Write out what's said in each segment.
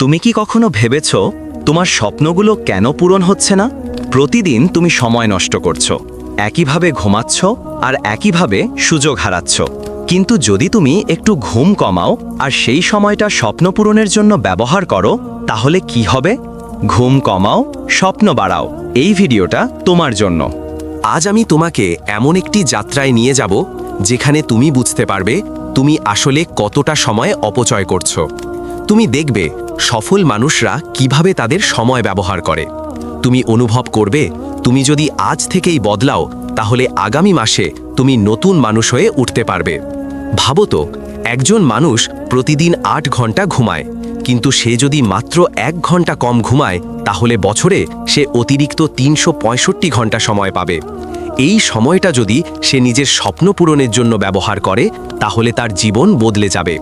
তুমি কি কখনো ভেবেছ তোমার স্বপ্নগুলো কেন পূরণ হচ্ছে না? প্রতিদিন তুমি সময় নষ্ট করছ, একইভাবে ঘুমাচ্ছ আর একইভাবে সুযোগ হারাচ্ছ। কিন্তু যদি তুমি একটু ঘুম কমাও আর সেই সময়টা স্বপ্ন পূরণের জন্য ব্যবহার করো, তাহলে কি হবে? ঘুম কমাও, স্বপ্ন বাড়াও। এই ভিডিওটা তোমার জন্য। আজ আমি তোমাকে এমন একটি যাত্রায় নিয়ে যাব, যেখানে তুমি বুঝতে পারবে তুমি আসলে কতটা সময় অপচয় করছ। তুমি দেখবে সফল মানুষরা কীভাবে তাদের সময় ব্যবহার করে। তুমি অনুভব করবে, তুমি যদি আজ থেকেই বদলাও, তাহলে আগামী মাসে তুমি নতুন মানুষ হয়ে উঠতে পারবে। ভাবো তো, একজন মানুষ প্রতিদিন আট ঘণ্টা ঘুমায়, কিন্তু সে যদি মাত্র এক ঘণ্টা কম ঘুমায়, তাহলে বছরে সে অতিরিক্ত তিনশো ঘণ্টা সময় পাবে। এই সময়টা যদি সে নিজের স্বপ্ন পূরণের জন্য ব্যবহার করে, তাহলে তার জীবন বদলে যাবে।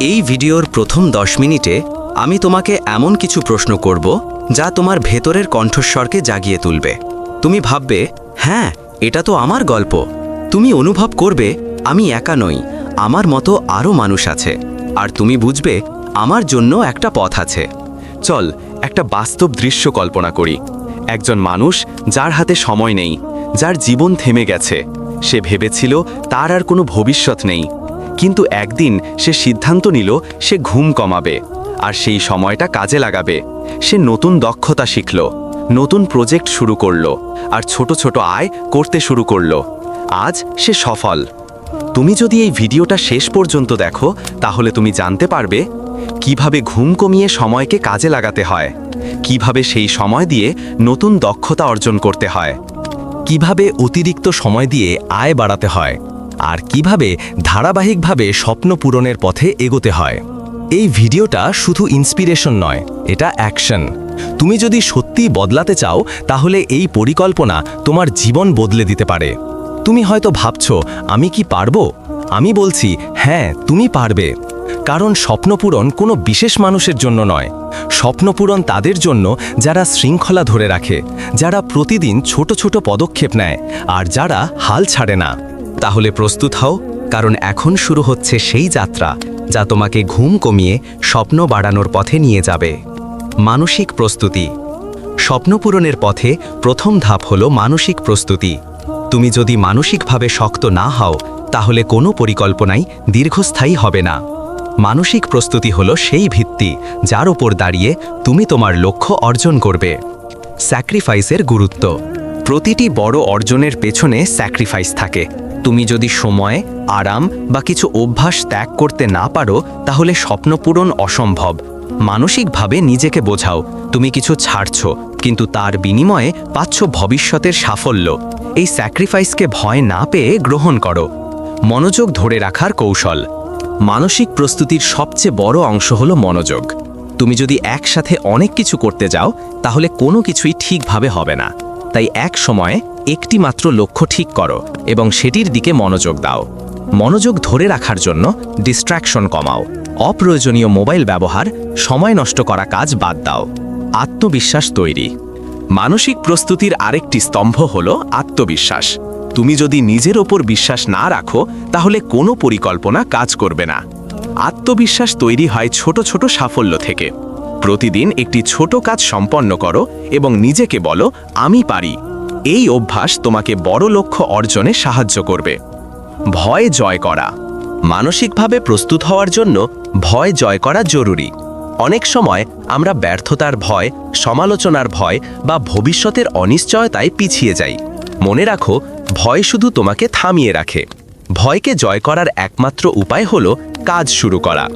এই ভিডিওর প্রথম দশ মিনিটে আমি তোমাকে এমন কিছু প্রশ্ন করব যা তোমার ভেতরের কণ্ঠস্বরকে জাগিয়ে তুলবে। তুমি ভাববে হ্যাঁ এটা তো আমার গল্প। তুমি অনুভব করবে, আমি একা নই, আমার মতো আরও মানুষ আছে। আর তুমি বুঝবে, আমার জন্য একটা পথ আছে। চল, একটা বাস্তব দৃশ্য কল্পনা করি। একজন মানুষ যার হাতে সময় নেই, যার জীবন থেমে গেছে, সে ভেবেছিল তার আর কোনো ভবিষ্যৎ নেই। কিন্তু একদিন সে সিদ্ধান্ত নিল, সে ঘুম কমাবে আর সেই সময়টা কাজে লাগাবে। সে নতুন দক্ষতা শিখল, নতুন প্রজেক্ট শুরু করল আর ছোট ছোট আয় করতে শুরু করল। আজ সে সফল। তুমি যদি এই ভিডিওটা শেষ পর্যন্ত দেখো, তাহলে তুমি জানতে পারবে কীভাবে ঘুম কমিয়ে সময়কে কাজে লাগাতে হয়, কীভাবে সেই সময় দিয়ে নতুন দক্ষতা অর্জন করতে হয়, কীভাবে অতিরিক্ত সময় দিয়ে আয় বাড়াতে হয়। আর কীভাবে ধারাবাহিকভাবে স্বপ্ন পূরণের পথে এগোতে হয়। এই ভিডিওটা শুধু ইন্সপিরেশন নয়, এটা অ্যাকশন তুমি যদি সত্যি বদলাতে চাও, তাহলে এই পরিকল্পনা তোমার জীবন বদলে দিতে পারে। তুমি হয়তো ভাবছ, আমি কি পারব? আমি বলছি হ্যাঁ তুমি পারবে। কারণ স্বপ্নপূরণ কোনো বিশেষ মানুষের জন্য নয়। স্বপ্নপূরণ তাদের জন্য যারা শৃঙ্খলা ধরে রাখে, যারা প্রতিদিন ছোট ছোট পদক্ষেপ নেয়, আর যারা হাল ছাড়ে না। তাহলে প্রস্তুত হও, কারণ এখন শুরু হচ্ছে সেই যাত্রা যা তোমাকে ঘুম কমিয়ে স্বপ্ন বাড়ানোর পথে নিয়ে যাবে। মানসিক প্রস্তুতি। স্বপ্নপূরণের পথে প্রথম ধাপ হলো মানসিক প্রস্তুতি। তুমি যদি মানসিকভাবে শক্ত না হও, তাহলে কোনো পরিকল্পনাই দীর্ঘস্থায়ী হবে না। মানসিক প্রস্তুতি হলো সেই ভিত্তি যার ওপর দাঁড়িয়ে তুমি তোমার লক্ষ্য অর্জন করবে। স্যাক্রিফাইসের গুরুত্ব। প্রতিটি বড় অর্জনের পেছনে স্যাক্রিফাইস থাকে। তুমি যদি সময়, আরাম বা কিছু অভ্যাস ত্যাগ করতে না পারো, তাহলে স্বপ্নপূরণ অসম্ভব। মানসিকভাবে নিজেকে বোঝাও, তুমি কিছু ছাড়ছ, কিন্তু তার বিনিময়ে পাচ্ছ ভবিষ্যতের সাফল্য। এই স্যাক্রিফাইসকে ভয় না পেয়ে গ্রহণ করো। মনোযোগ ধরে রাখার কৌশল। মানসিক প্রস্তুতির সবচেয়ে বড় অংশ হলো মনোযোগ। তুমি যদি একসাথে অনেক কিছু করতে যাও, তাহলে কোনো কিছুই ঠিকভাবে হবে না। তাই এক সময়ে একটি মাত্র লক্ষ্য ঠিক করো এবং সেটির দিকে মনোযোগ দাও। মনোযোগ ধরে রাখার জন্য ডিস্ট্র্যাকশন কমাও। অপ্রয়োজনীয় মোবাইল ব্যবহার, সময় নষ্ট করা কাজ বাদ দাও। আত্মবিশ্বাস তৈরি। মানসিক প্রস্তুতির আরেকটি স্তম্ভ হল আত্মবিশ্বাস। তুমি যদি নিজের ওপর বিশ্বাস না রাখো, তাহলে কোনো পরিকল্পনা কাজ করবে না। আত্মবিশ্বাস তৈরি হয় ছোট ছোট সাফল্য থেকে। প্রতিদিন একটি ছোট কাজ সম্পন্ন করো এবং নিজেকে বলো, আমি পারি। এই অভ্যাস তোমাকে বড় লক্ষ্য অর্জনে সাহায্য করবে। ভয় জয় করা। মানসিকভাবে প্রস্তুত হওয়ার জন্য ভয় জয় করা জরুরি। অনেক সময় আমরা ব্যর্থতার ভয়, সমালোচনার ভয় বা ভবিষ্যতের অনিশ্চয়তায় পিছিয়ে যাই। মনে রাখো, ভয় শুধু তোমাকে থামিয়ে রাখে। ভয়কে জয় করার একমাত্র উপায় হল কাজ শুরু করা।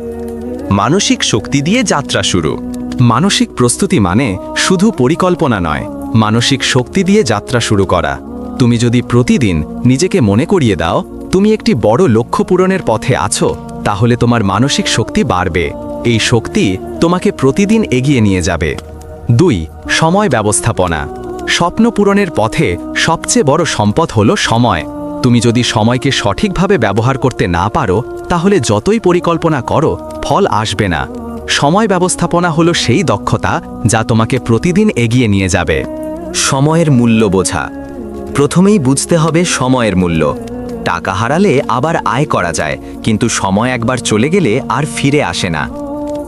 মানসিক শক্তি দিয়ে যাত্রা শুরু। মানসিক প্রস্তুতি মানে শুধু পরিকল্পনা নয় মানসিক শক্তি দিয়ে যাত্রা শুরু করা। তুমি যদি প্রতিদিন নিজেকে মনে করিয়ে দাও, তুমি একটি বড় লক্ষ্য পূরণের পথে আছো, তাহলে তোমার মানসিক শক্তি বাড়বে। এই শক্তি তোমাকে প্রতিদিন এগিয়ে নিয়ে যাবে। দুই, সময় ব্যবস্থাপনা। স্বপ্ন পূরণের পথে সবচেয়ে বড় সম্পদ হল সময়। তুমি যদি সময়কে সঠিকভাবে ব্যবহার করতে না পারো, তাহলে যতই পরিকল্পনা করো, ফল আসবে না। সময় ব্যবস্থাপনা হলো সেই দক্ষতা যা তোমাকে প্রতিদিন এগিয়ে নিয়ে যাবে। সময়ের মূল্য বোঝা। প্রথমেই বুঝতে হবে সময়ের মূল্য। টাকা হারালে আবার আয় করা যায়, কিন্তু সময় একবার চলে গেলে আর ফিরে আসে না।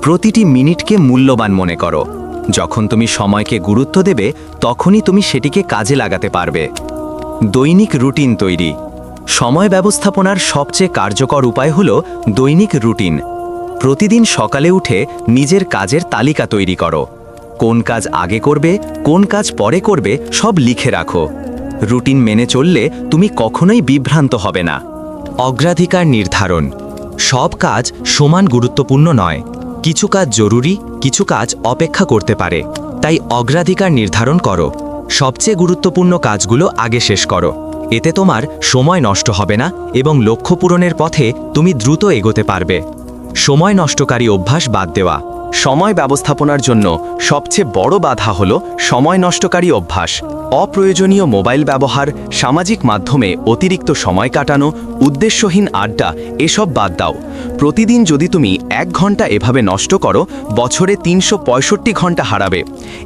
প্রতিটি মিনিটকে মূল্যবান মনে করো। যখন তুমি সময়কে গুরুত্ব দেবে, তখনই তুমি সেটিকে কাজে লাগাতে পারবে। দৈনিক রুটিন তৈরি। সময় ব্যবস্থাপনার সবচেয়ে কার্যকর উপায় হল দৈনিক রুটিন। প্রতিদিন সকালে উঠে নিজের কাজের তালিকা তৈরি করো। কোন কাজ আগে করবে, কোন কাজ পরে করবে, সব লিখে রাখো। রুটিন মেনে চললে তুমি কখনোই বিভ্রান্ত হবে না। অগ্রাধিকার নির্ধারণ। সব কাজ সমান গুরুত্বপূর্ণ নয়। কিছু কাজ জরুরি, কিছু কাজ অপেক্ষা করতে পারে। তাই অগ্রাধিকার নির্ধারণ করো। সবচেয়ে গুরুত্বপূর্ণ কাজগুলো আগে শেষ করো। এতে তোমার সময় নষ্ট হবে না এবং লক্ষ্য পূরণের পথে তুমি দ্রুত এগোতে পারবে। সময় নষ্টকারী অভ্যাস বাদ দেওয়া। সময় ব্যবস্থাপনার জন্য সবচেয়ে বড় বাধা হল সময় নষ্টকারী অভ্যাস। অপ্রয়োজনীয় মোবাইল ব্যবহার, সামাজিক মাধ্যমে অতিরিক্ত সময় কাটানো, উদ্দেশ্যহীন আড্ডা, এসব বাদ দাও। প্রতিদিন যদি তুমি এক ঘণ্টা এভাবে নষ্ট করো, বছরে তিনশো ঘণ্টা হারাবে।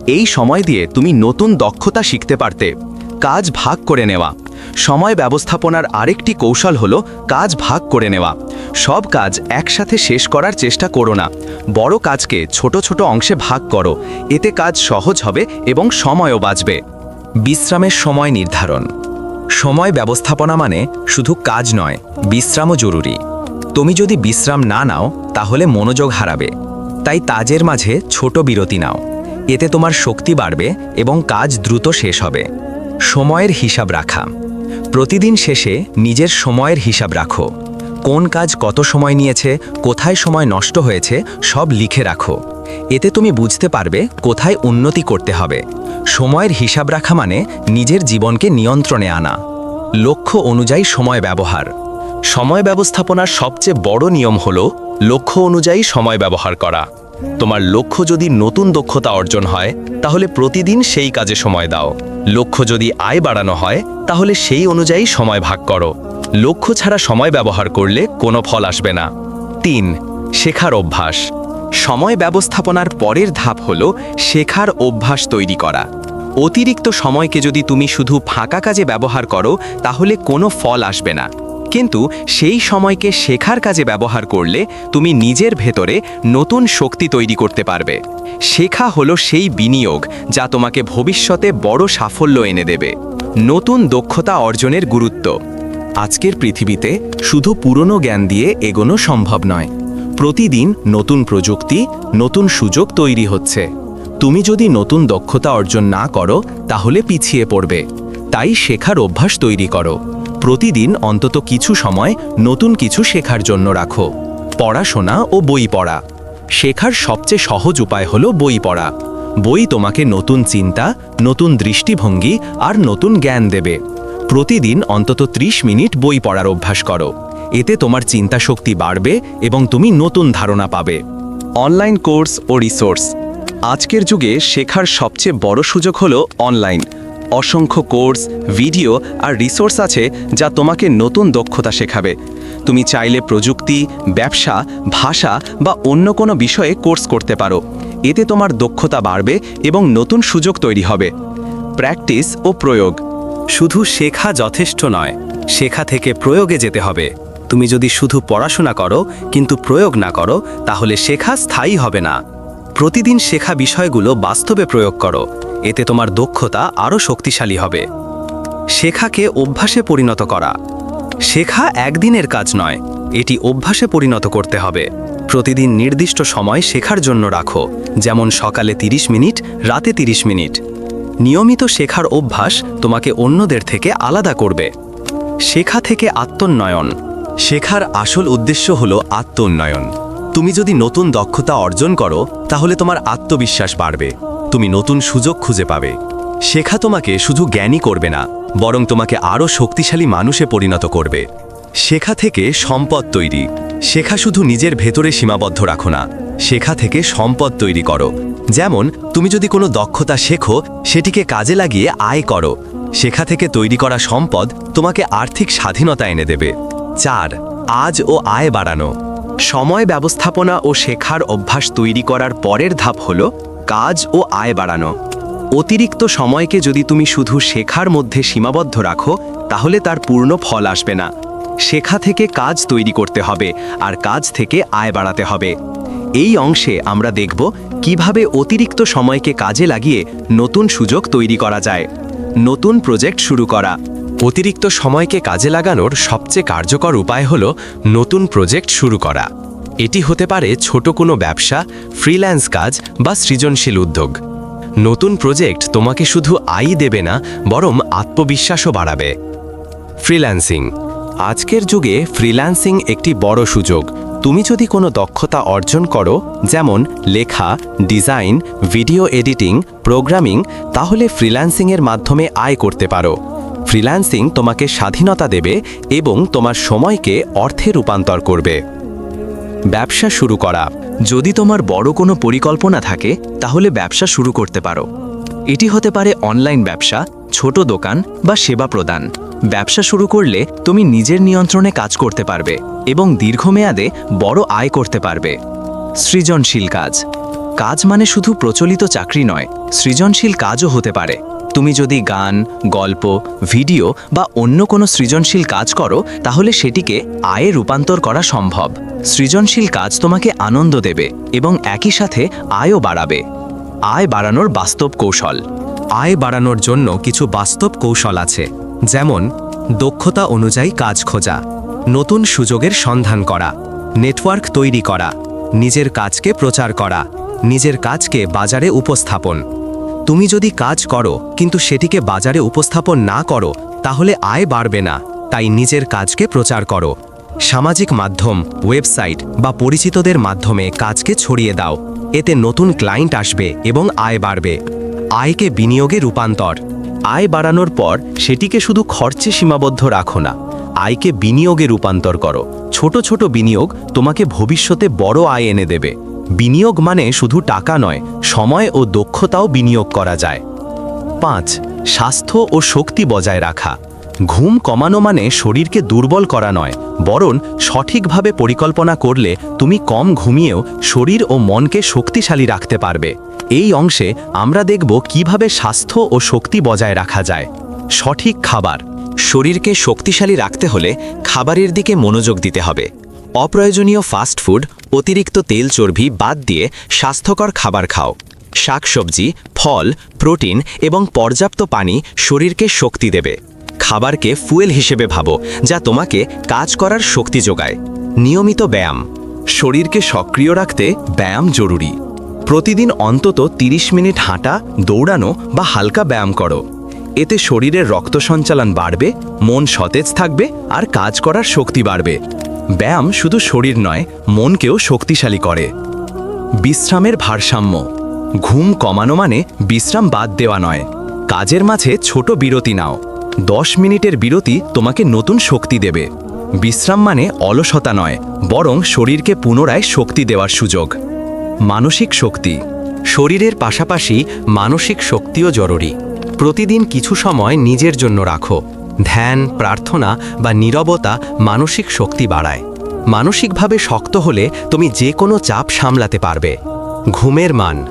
এই সময় দিয়ে তুমি নতুন দক্ষতা শিখতে পারতে। কাজ ভাগ করে নেওয়া। সময় ব্যবস্থাপনার আরেকটি কৌশল হলো কাজ ভাগ করে নেওয়া। সব কাজ একসাথে শেষ করার চেষ্টা করো না। বড় কাজকে ছোট ছোট অংশে ভাগ করো। এতে কাজ সহজ হবে এবং সময়ও বাঁচবে। বিশ্রামের সময় নির্ধারণ। সময় ব্যবস্থাপনা মানে শুধু কাজ নয়, বিশ্রামও জরুরি। তুমি যদি বিশ্রাম না নাও, তাহলে মনোযোগ হারাবে। তাই কাজের মাঝে ছোট বিরতি নাও। এতে তোমার শক্তি বাড়বে এবং কাজ দ্রুত শেষ হবে। সময়ের হিসাব রাখা। প্রতিদিন শেষে নিজের সময়ের হিসাব রাখো। কোন কাজ কত সময় নিয়েছে, কোথায় সময় নষ্ট হয়েছে, সব লিখে রাখো। এতে তুমি বুঝতে পারবে কোথায় উন্নতি করতে হবে। সময়ের হিসাব রাখা মানে নিজের জীবনকে নিয়ন্ত্রণে আনা। লক্ষ্য অনুযায়ী সময় ব্যবহার। সময় ব্যবস্থাপনার সবচেয়ে বড় নিয়ম হল লক্ষ্য অনুযায়ী সময় ব্যবহার করা। তোমার লক্ষ্য যদি নতুন দক্ষতা অর্জন হয়, তাহলে প্রতিদিন সেই কাজে সময় দাও। লক্ষ্য যদি আয় বাড়ানো হয়, তাহলে সেই অনুযায়ী সময় ভাগ করো। লক্ষ্য ছাড়া সময় ব্যবহার করলে কোনো ফল আসবে না। তিন, শেখার অভ্যাস। সময় ব্যবস্থাপনার পরের ধাপ হল শেখার অভ্যাস তৈরি করা। অতিরিক্ত সময়কে যদি তুমি শুধু ফাঁকা কাজে ব্যবহার করো, তাহলে কোনো ফল আসবে না। কিন্তু সেই সময়কে শেখার কাজে ব্যবহার করলে তুমি নিজের ভেতরে নতুন শক্তি তৈরি করতে পারবে। শেখা হলো সেই বিনিয়োগ যা তোমাকে ভবিষ্যতে বড় সাফল্য এনে দেবে। নতুন দক্ষতা অর্জনের গুরুত্ব। আজকের পৃথিবীতে শুধু পুরনো জ্ঞান দিয়ে এগোনো সম্ভব নয়। প্রতিদিন নতুন প্রযুক্তি, নতুন সুযোগ তৈরি হচ্ছে। তুমি যদি নতুন দক্ষতা অর্জন না করো, তাহলে পিছিয়ে পড়বে। তাই শেখার অভ্যাস তৈরি করো। প্রতিদিন অন্তত কিছু সময় নতুন কিছু শেখার জন্য রাখো। পড়াশোনা ও বই পড়া। শেখার সবচেয়ে সহজ উপায় হল বই পড়া। বই তোমাকে নতুন চিন্তা, নতুন দৃষ্টিভঙ্গি আর নতুন জ্ঞান দেবে। প্রতিদিন অন্তত ৩০ মিনিট বই পড়ার অভ্যাস করো। এতে তোমার চিন্তা শক্তি বাড়বে এবং তুমি নতুন ধারণা পাবে। অনলাইন কোর্স ও রিসোর্স। আজকের যুগে শেখার সবচেয়ে বড় সুযোগ হলো অনলাইন। অসংখ্য কোর্স, ভিডিও আর রিসোর্স আছে যা তোমাকে নতুন দক্ষতা শেখাবে। তুমি চাইলে প্রযুক্তি, ব্যবসা, ভাষা বা অন্য কোনো বিষয়ে কোর্স করতে পারো। এতে তোমার দক্ষতা বাড়বে এবং নতুন সুযোগ তৈরি হবে। প্র্যাকটিস ও প্রয়োগ। শুধু শেখা যথেষ্ট নয়, শেখা থেকে প্রয়োগে যেতে হবে। তুমি যদি শুধু পড়াশোনা করো, কিন্তু প্রয়োগ না করো, তাহলে শেখা স্থায়ী হবে না। প্রতিদিন শেখা বিষয়গুলো বাস্তবে প্রয়োগ করো। এতে তোমার দক্ষতা আরও শক্তিশালী হবে। শেখাকে অভ্যাসে পরিণত করা। শেখা একদিনের কাজ নয়, এটি অভ্যাসে পরিণত করতে হবে। প্রতিদিন নির্দিষ্ট সময় শেখার জন্য রাখো, যেমন সকালে 30 মিনিট, রাতে 30 মিনিট। নিয়মিত শেখার অভ্যাস তোমাকে অন্যদের থেকে আলাদা করবে। শেখা থেকে আত্মোন্নয়ন। শেখার আসল উদ্দেশ্য হল আত্মোন্নয়ন। তুমি যদি নতুন দক্ষতা অর্জন করো, তাহলে তোমার আত্মবিশ্বাস বাড়বে। তুমি নতুন সুযোগ খুঁজে পাবে। শেখা তোমাকে শুধু জ্ঞানী করবে না, বরং তোমাকে আরও শক্তিশালী মানুষে পরিণত করবে। শেখা থেকে সম্পদ তৈরি। শেখা শুধু নিজের ভেতরে সীমাবদ্ধ রাখো না, শেখা থেকে সম্পদ তৈরি করো। যেমন, তুমি যদি কোনো দক্ষতা শেখো, সেটিকে কাজে লাগিয়ে আয় করো। শেখা থেকে তৈরি করা সম্পদ তোমাকে আর্থিক স্বাধীনতা এনে দেবে। চার, আজ ও আয় বাড়ানো। সময় ব্যবস্থাপনা ও শেখার অভ্যাস তৈরি করার পরের ধাপ হল কাজ ও আয় বাড়ানো। অতিরিক্ত সময়কে যদি তুমি শুধু শেখার মধ্যে সীমাবদ্ধ রাখো, তাহলে তার পূর্ণ ফল আসবে না। শেখা থেকে কাজ তৈরি করতে হবে, আর কাজ থেকে আয় বাড়াতে হবে। এই অংশে আমরা দেখব কীভাবে অতিরিক্ত সময়কে কাজে লাগিয়ে নতুন সুযোগ তৈরি করা যায়। নতুন প্রজেক্ট শুরু করা। অতিরিক্ত সময়কে কাজে লাগানোর সবচেয়ে কার্যকর উপায় হল নতুন প্রজেক্ট শুরু করা। এটি হতে পারে ছোট কোনো ব্যবসা ফ্রিল্যান্স কাজ বা সৃজনশীল উদ্যোগ। নতুন প্রজেক্ট তোমাকে শুধু আয় দেবে না, বরং আত্মবিশ্বাসও বাড়াবে। ফ্রিল্যান্সিং আজকের যুগে ফ্রিল্যান্সিং একটি বড় সুযোগ। তুমি যদি কোনো দক্ষতা অর্জন করো, যেমন লেখা ডিজাইন ভিডিও এডিটিং প্রোগ্রামিং তাহলে ফ্রিল্যান্সিংয়ের মাধ্যমে আয় করতে পারো। ফ্রিল্যান্সিং তোমাকে স্বাধীনতা দেবে এবং তোমার সময়কে অর্থে রূপান্তর করবে। ব্যবসা শুরু করা। যদি তোমার বড় কোনো পরিকল্পনা থাকে, তাহলে ব্যবসা শুরু করতে পারো। এটি হতে পারে অনলাইন ব্যবসা, ছোট দোকান বা সেবা প্রদান। ব্যবসা শুরু করলে তুমি নিজের নিয়ন্ত্রণে কাজ করতে পারবে এবং দীর্ঘমেয়াদে বড় আয় করতে পারবে। সৃজনশীল কাজ। কাজ মানে শুধু প্রচলিত চাকরি নয়, সৃজনশীল কাজও হতে পারে। তুমি যদি গান, গল্প, ভিডিও বা অন্য কোনো সৃজনশীল কাজ করো, তাহলে সেটিকে আয়ে রূপান্তর করা সম্ভব। সৃজনশীল কাজ তোমাকে আনন্দ দেবে এবং একই সাথে আয়ও বাড়াবে। আয় বাড়ানোর বাস্তব কৌশল। আয় বাড়ানোর জন্য কিছু বাস্তব কৌশল আছে, যেমন দক্ষতা অনুযায়ী কাজ খোঁজা, নতুন সুযোগের সন্ধান করা, নেটওয়ার্ক তৈরি করা, নিজের কাজকে প্রচার করা, নিজের কাজকে বাজারে উপস্থাপন। তুমি যদি কাজ করো, কিন্তু সেটিকে বাজারে উপস্থাপন না করো, তাহলে আয় বাড়বে না। তাই নিজের কাজকে প্রচার করো। সামাজিক মাধ্যম, ওয়েবসাইট বা পরিচিতদের মাধ্যমে কাজকে ছড়িয়ে দাও। এতে নতুন ক্লায়েন্ট আসবে এবং আয় বাড়বে। আয়কে বিনিয়োগে রূপান্তর। আয় বাড়ানোর পর সেটিকে শুধু খরচে সীমাবদ্ধ রাখো না। আয়কে বিনিয়োগে রূপান্তর করো। ছোট ছোট বিনিয়োগ তোমাকে ভবিষ্যতে বড় আয় এনে দেবে। বিনিয়োগ মানে শুধু টাকা নয়, সময় ও দক্ষতাও বিনিয়োগ করা যায়। পাঁচ, স্বাস্থ্য ও শক্তি বজায় রাখা। ঘুম কমানো মানে শরীরকে দুর্বল করা নয়, বরং সঠিকভাবে পরিকল্পনা করলে তুমি কম ঘুমিয়েও শরীর ও মনকে শক্তিশালী রাখতে পারবে। এই অংশে আমরা দেখব কীভাবে স্বাস্থ্য ও শক্তি বজায় রাখা যায়। সঠিক খাবার। শরীরকে শক্তিশালী রাখতে হলে খাবারের দিকে মনোযোগ দিতে হবে। অপ্রয়োজনীয় ফাস্ট ফুড অতিরিক্ত তেল চর্বি বাদ দিয়ে স্বাস্থ্যকর খাবার খাও। শাকসবজি, ফল, প্রোটিন এবং পর্যাপ্ত পানি শরীরকে শক্তি দেবে। খাবারকে ফুয়েল হিসেবে ভাবো, যা তোমাকে কাজ করার শক্তি যোগায়। নিয়মিত ব্যায়াম। শরীরকে সক্রিয় রাখতে ব্যায়াম জরুরি। প্রতিদিন অন্তত 30 মিনিট হাঁটা, দৌড়ানো বা হালকা ব্যায়াম করো। এতে শরীরের রক্ত সঞ্চালন বাড়বে, মন সতেজ থাকবে আর কাজ করার শক্তি বাড়বে। ব্যায়াম শুধু শরীর নয়, মনকেও শক্তিশালী করে। বিশ্রামের ভারসাম্য। ঘুম কমানো মানে বিশ্রাম বাদ দেওয়া নয়। কাজের মাঝে ছোট বিরতি নাও। দশ মিনিটের বিরতি তোমাকে নতুন শক্তি দেবে। বিশ্রাম মানে অলসতা নয়, বরং শরীরকে পুনরায় শক্তি দেওয়ার সুযোগ। মানসিক শক্তি। শরীরের পাশাপাশি মানসিক শক্তিও জরুরি। প্রতিদিন কিছু সময় নিজের জন্য রাখো। ধ্যান, প্রার্থনা বা নীরবতা মানসিক শক্তি বাড়ায়। মানসিকভাবে শক্ত হলে তুমি যে কোনো চাপ সামলাতে পারবে। ঘুমের মান।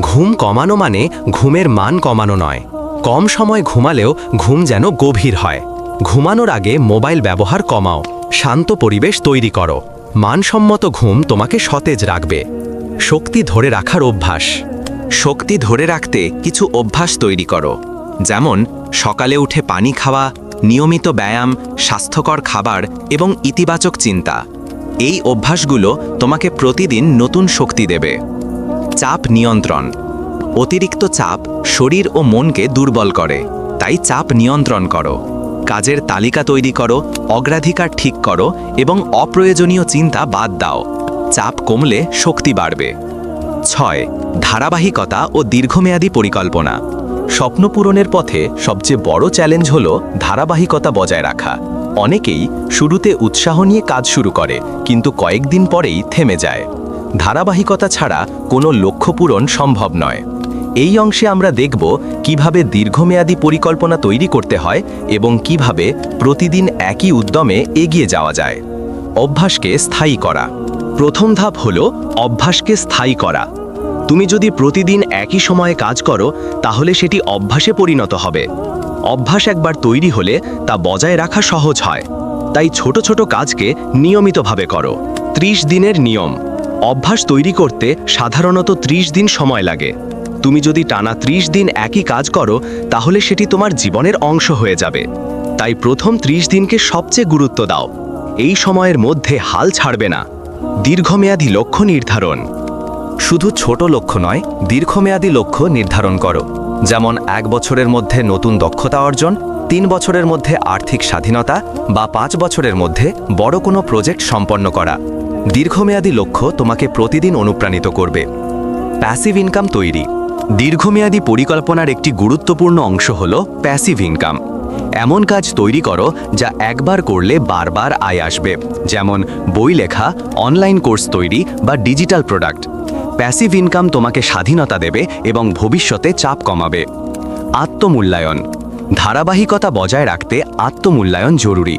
ঘুম কমানো মানে ঘুমের মান কমানো নয়। কম সময় ঘুমালেও ঘুম যেন গভীর হয়। ঘুমানোর আগে মোবাইল ব্যবহার কমাও। শান্ত পরিবেশ তৈরি করো। মানসম্মত ঘুম তোমাকে সতেজ রাখবে। শক্তি ধরে রাখার অভ্যাস। শক্তি ধরে রাখতে কিছু অভ্যাস তৈরি করো। যেমন সকালে উঠে পানি খাওয়া নিয়মিত ব্যায়াম, স্বাস্থ্যকর খাবার এবং ইতিবাচক চিন্তা। এই অভ্যাসগুলো তোমাকে প্রতিদিন নতুন শক্তি দেবে। চাপ নিয়ন্ত্রণ। অতিরিক্ত চাপ শরীর ও মনকে দুর্বল করে, তাই চাপ নিয়ন্ত্রণ করো। কাজের তালিকা তৈরি করো, অগ্রাধিকার ঠিক করো এবং অপ্রয়োজনীয় চিন্তা বাদ দাও। চাপ কমলে শক্তি বাড়বে। ছয়, ধারাবাহিকতা ও দীর্ঘমেয়াদী পরিকল্পনা। স্বপ্ন পূরণের পথে সবচেয়ে বড় চ্যালেঞ্জ হল ধারাবাহিকতা বজায় রাখা। অনেকেই শুরুতে উৎসাহ নিয়ে কাজ শুরু করে, কিন্তু কয়েকদিন পরেই থেমে যায়। ধারাবাহিকতা ছাড়া কোনো লক্ষ্য পূরণ সম্ভব নয়। এই অংশে আমরা দেখব কীভাবে দীর্ঘমেয়াদী পরিকল্পনা তৈরি করতে হয় এবং কীভাবে প্রতিদিন একই উদ্যমে এগিয়ে যাওয়া যায়। অভ্যাসকে স্থায়ী করা। প্রথম ধাপ হল অভ্যাসকে স্থায়ী করা। তুমি যদি প্রতিদিন একই সময়ে কাজ করো, তাহলে সেটি অভ্যাসে পরিণত হবে। অভ্যাস একবার তৈরি হলে তা বজায় রাখা সহজ হয়। তাই ছোট ছোট কাজকে নিয়মিতভাবে করো। ত্রিশ দিনের নিয়ম। অভ্যাস তৈরি করতে সাধারণত ৩০ দিন সময় লাগে। তুমি যদি টানা ৩০ দিন একই কাজ করো, তাহলে সেটি তোমার জীবনের অংশ হয়ে যাবে। তাই প্রথম ৩০ দিনকে সবচেয়ে গুরুত্ব দাও। এই সময়ের মধ্যে হাল ছাড়বে না। দীর্ঘমেয়াদী লক্ষ্য নির্ধারণ। শুধু ছোট লক্ষ্য নয়, দীর্ঘমেয়াদী লক্ষ্য নির্ধারণ করো। যেমন এক বছরের মধ্যে নতুন দক্ষতা অর্জন, তিন বছরের মধ্যে আর্থিক স্বাধীনতা বা পাঁচ বছরের মধ্যে বড় কোনো প্রজেক্ট সম্পন্ন করা। দীর্ঘমেয়াদী লক্ষ্য তোমাকে প্রতিদিন অনুপ্রাণিত করবে। প্যাসিভ ইনকাম তৈরি। দীর্ঘমেয়াদী পরিকল্পনার একটি গুরুত্বপূর্ণ অংশ হল প্যাসিভ ইনকাম। এমন কাজ তৈরি করো যা একবার করলে বারবার আয় আসবে। যেমন বই লেখা, অনলাইন কোর্স তৈরি বা ডিজিটাল প্রোডাক্ট। প্যাসিভ ইনকাম তোমাকে স্বাধীনতা দেবে এবং ভবিষ্যতে চাপ কমাবে। আত্মমূল্যায়ন। ধারাবাহিকতা বজায় রাখতে আত্মমূল্যায়ন জরুরি।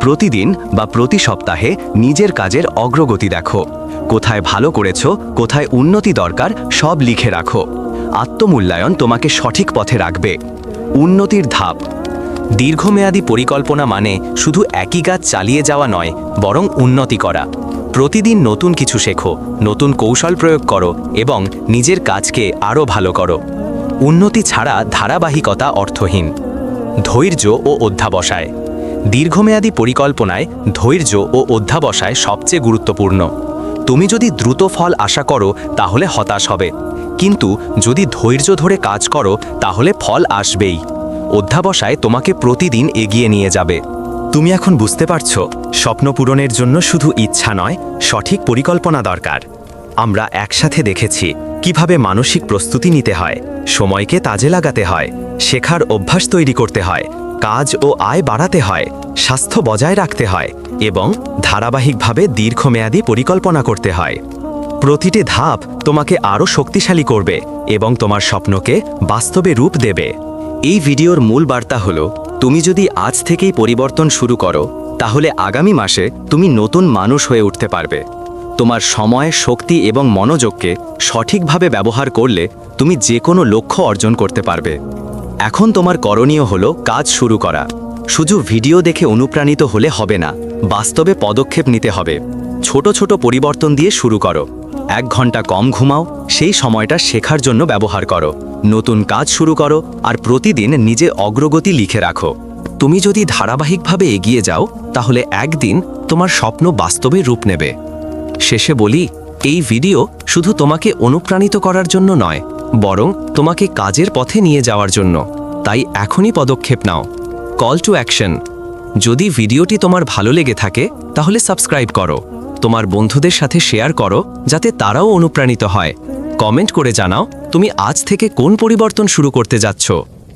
প্রতিদিন বা প্রতি সপ্তাহে নিজের কাজের অগ্রগতি দেখো। কোথায় ভালো করেছ, কোথায় উন্নতি দরকার, সব লিখে রাখো। আত্মমূল্যায়ন তোমাকে সঠিক পথে রাখবে। উন্নতির ধাপ। দীর্ঘমেয়াদী পরিকল্পনা মানে শুধু একই কাজ চালিয়ে যাওয়া নয়, বরং উন্নতি করা। প্রতিদিন নতুন কিছু শেখো, নতুন কৌশল প্রয়োগ করো এবং নিজের কাজকে আরও ভালো করো। উন্নতি ছাড়া ধারাবাহিকতা অর্থহীন। ধৈর্য ও অধ্যাবসায়। দীর্ঘমেয়াদী পরিকল্পনায় ধৈর্য ও অধ্যাবসায় সবচেয়ে গুরুত্বপূর্ণ। তুমি যদি দ্রুত ফল আশা করো, তাহলে হতাশ হবে। কিন্তু যদি ধৈর্য ধরে কাজ করো, তাহলে ফল আসবেই। অধ্যাবসায় তোমাকে প্রতিদিন এগিয়ে নিয়ে যাবে। তুমি এখন বুঝতে পারছ? স্বপ্ন পূরণের জন্য শুধু ইচ্ছা নয়, সঠিক পরিকল্পনা দরকার। আমরা একসাথে দেখেছি কীভাবে মানসিক প্রস্তুতি নিতে হয়, সময়কে তাজে লাগাতে হয়, শেখার অভ্যাস তৈরি করতে হয়, কাজ ও আয় বাড়াতে হয়, স্বাস্থ্য বজায় রাখতে হয় এবং ধারাবাহিকভাবে দীর্ঘমেয়াদী পরিকল্পনা করতে হয়। প্রতিটি ধাপ তোমাকে আরও শক্তিশালী করবে এবং তোমার স্বপ্নকে বাস্তবে রূপ দেবে। এই ভিডিওর মূল বার্তা হলো, তুমি যদি আজ থেকেই পরিবর্তন শুরু করো তাহলে আগামী মাসে তুমি নতুন মানুষ হয়ে উঠতে পারবে। তোমার সময়, শক্তি এবং মনোযোগকে সঠিকভাবে ব্যবহার করলে তুমি যে কোনো লক্ষ্য অর্জন করতে পারবে। এখন তোমার করণীয় হলো কাজ শুরু করা। শুধু ভিডিও দেখে অনুপ্রাণিত হলে হবে না, বাস্তবে পদক্ষেপ নিতে হবে। ছোট ছোট পরিবর্তন দিয়ে শুরু করো। এক ঘণ্টা কম ঘুমাও, সেই সময়টা শেখার জন্য ব্যবহার করো। নতুন কাজ শুরু করো আর প্রতিদিন নিজে অগ্রগতি লিখে রাখো। তুমি যদি ধারাবাহিকভাবে এগিয়ে যাও, তাহলে একদিন তোমার স্বপ্ন বাস্তবে রূপ নেবে। শেষে বলি, এই ভিডিও শুধু তোমাকে অনুপ্রাণিত করার জন্য নয়, বরং তোমাকে কাজের পথে নিয়ে যাওয়ার জন্য। তাই এখনই পদক্ষেপ নাও। কল টু অ্যাকশন যদি ভিডিওটি তোমার ভালো লেগে থাকে, তাহলে সাবস্ক্রাইব করো। তোমার বন্ধুদের সাথে শেয়ার করো, যাতে তারাও অনুপ্রাণিত হয়। কমেন্ট করে জানাও, তুমি আজ থেকে কোন পরিবর্তন শুরু করতে যাচ্ছ।